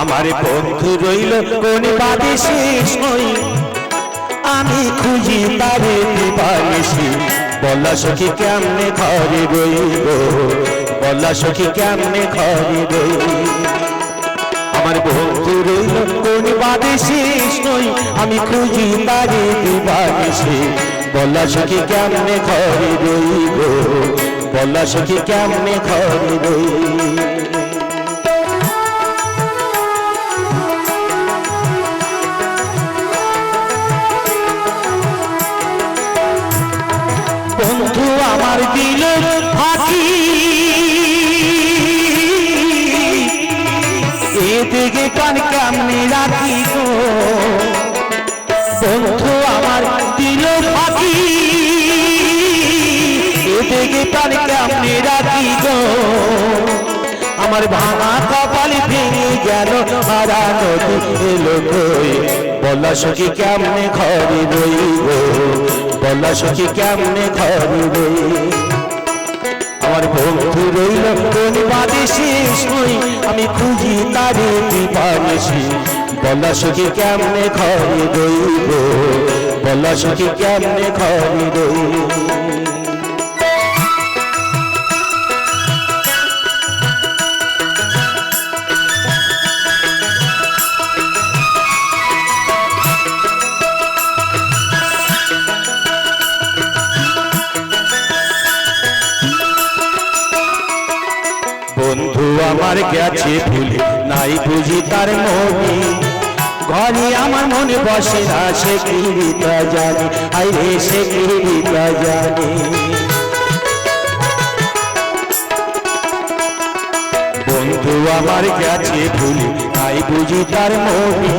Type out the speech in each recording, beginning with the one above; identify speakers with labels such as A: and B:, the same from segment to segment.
A: আমার বন্ধু রইল কোন বাদে শেষ আমি খুঁজি তারে দিবানিসি বলা সখী কেমনে ঘরে রইব? বলা সখী কেমনে ঘরে রইব? আমার বন্ধু রইল কোন বাদে শেষ আমি খুঁজি তারে দিবানিসি বলা সখী কেমনে ঘরে রইব? বলা সখী কেমনে ঘরে রইব? আমার দিল ফাঁকি। এ দিকে কান কামনে রাখি গো? বন্ধু, আমার দিল ফাঁকি। এ দিকে কান কামনে রাখি গো? আমার ভাঙা কপাল ভেঙে গেল, হারা নদী এলো বলা সখী, কেমনে ঘরে রইব? বলা সখি, কেমনে ধরবে? আমার বন্ধু রইল, কোন বাদে শেষ হই আমি খুঁজি তারে দিবানিসি বলা সখি, কেমনে ঘরে দইব? বলা সখি, কেমনে ঘরে রইব আমার গেছে ভুলে নাই বুঝি তার মনি। ঘরে আমার মনে বসে না, সে কিরিতা জানি? আই রে, সে কিরিতা জানি? বন্ধু আমার গেছে ভুলে নাই বুঝি তার মনি।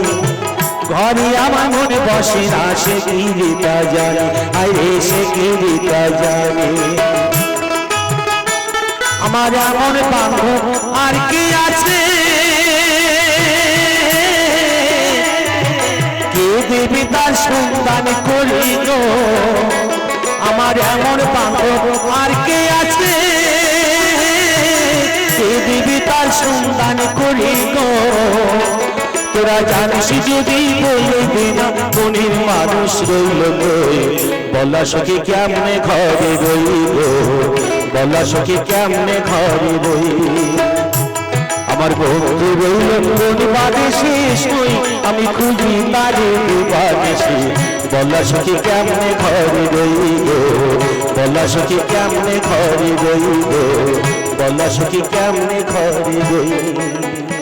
A: ঘরে আমার মনে বসে না, সে কিরিতা জানি? আই রে, সে কিরিতা জানি? আমার এমন বান্ধব আর কি আছে? কে দেবী তার সন্তান করিল? আমার এমন বান্ধব আর কে আছে? কে দেবী তার সন্তান করিল? তোরা জানিস যদি বলবি না, মনের মানুষ রইল বলা সখী, কেমনে ঘরে রইব বলা সখী, কেমনে ঘরে রইব আমার বন্ধু রইল কোন বাদে শেষ নই আমি খুঁজি তারে বাদেশে বলা সখী, কেমনে ঘরে রইব বলা সখী, কেমনে ঘরে রইব বলা সখী, কেমনে ঘরে রইব